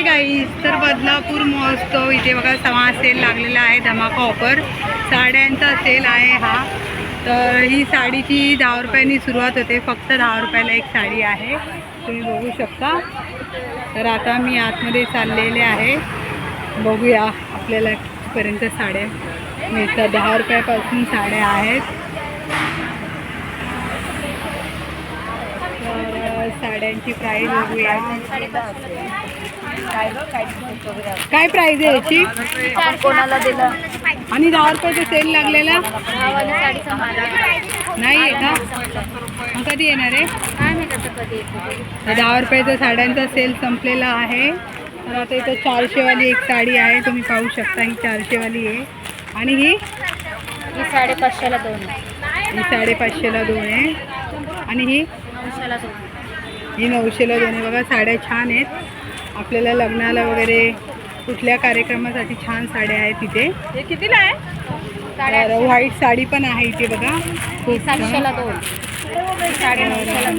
गाईस तर बदलापूर महोत्सव इथे बघा सहा सेल लागलेला आहे धमाका ऑफर साड्यांचा सेल आहे हा. तर ही साडीची दहा रुपयांनी सुरुवात होते फक्त दहा रुपयाला एक साडी आहे. तुम्ही बघू शकता. तर आता मी आतमध्ये चाललेले आहे. बघूया आपल्याला कितीपर्यंत साड्या मिळतात. दहा रुपयापासून साड्या आहेत तर साड्यांची प्राईस बघूया. काय प्राईज आहे याची? कोणाला दिलं? आणि दहा रुपयाचा सेल लागलेला? नाही आहे का? मग कधी येणार आहे? दहा रुपयाचा साड्यांचा सेल संपलेला आहे. तर आता इथं चारशेवाली एक साडी आहे. तुम्ही पाहू शकता ही चारशेवाली आहे. आणि ही? ही साडेपाचशेला दोन ही साडेपाचशेला दोन आहे. आणि ही? दोन ही नऊशेला दोन आहे बघा साड्या छान आहेत. आपल्याला लग्नाला वगैरे कुठल्या कार्यक्रमासाठी छान साड्या आहेत इथे हे कितीला आहे? तर व्हाईट साडी पण आहे इथे बघा. सातशेला दोन.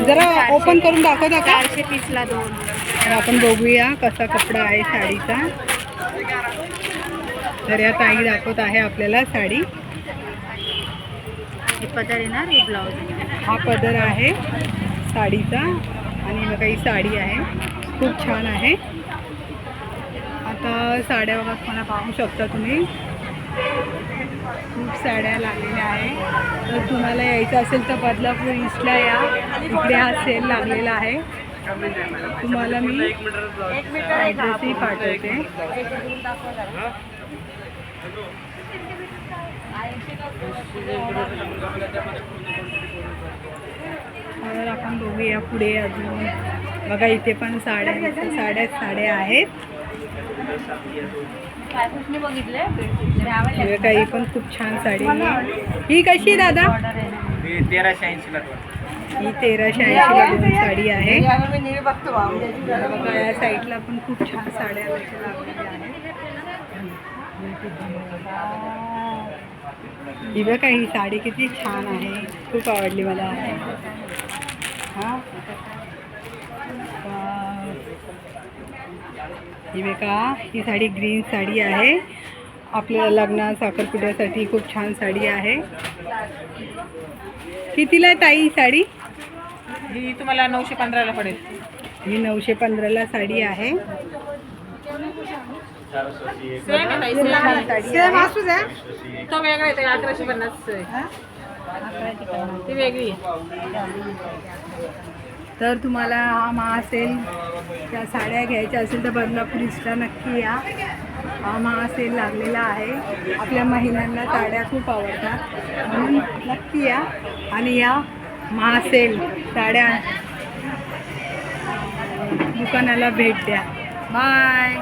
जरा ओपन करून दाखवता का? चारशे तीसला दोन. तर आपण बघूया कसा कपडा आहे साडीचा. तर या ताई दाखवत आहे आपल्याला साडी. पदर येणार हे ब्लाऊज. हा पदर आहे साडीचा. आणि बघा ही साडी आहे. खूप छान आहे. आता साड्या बघा तुम्हाला पाहू शकता तुम्ही? खूप साड्या लागलेल्या आहे. तर तुम्हाला यायचं असेल तर बदलापूर ईस्टला या. इकडे हा सेल लागलेला आहे. तुम्हाला मी ॲड्रेसही पाठवते. तर आपण बघूया पुढे अजून. बघा इथे पण साड्या साड्या साड्या आहेत. काही ही पण खूप छान साडी ही कशी आहे दादा? तेराशे ऐंशीला ही तेराशे ऐंशीला दोन साडी आहे. या साईडला पण खूप छान साड्या लागलेल्या आहेत. ही बघा ही साडी किती छान आहे. खूप आवडली मला. हां. ही बघा ही साडी ग्रीन साडी आहे. आपल्याला लग्न साखरपुड्यासाठी खूप छान साडी आहे. कितीला ताई ही साडी? ही तुम्हाला नऊशे पंधराला पडेल. ही नऊशे पंधराला साडी आहे. सेम आहे ताई, खूप सेम छान आहे. साडी आहे. तो वेगळा ताई, अकराशे पन्नास आहे. ती वेगळी तर तुम्हाला हा महासेल त्या साड्या घ्यायच्या असेल तर बदलापूर इस्टा नक्की या. हा महासेल लागलेला आहे. आपल्या महिलांना साड्या खूप आवडतात. म्हणून नक्की या आणि या महासेल साड्या दुकानाला भेट द्या. बाय.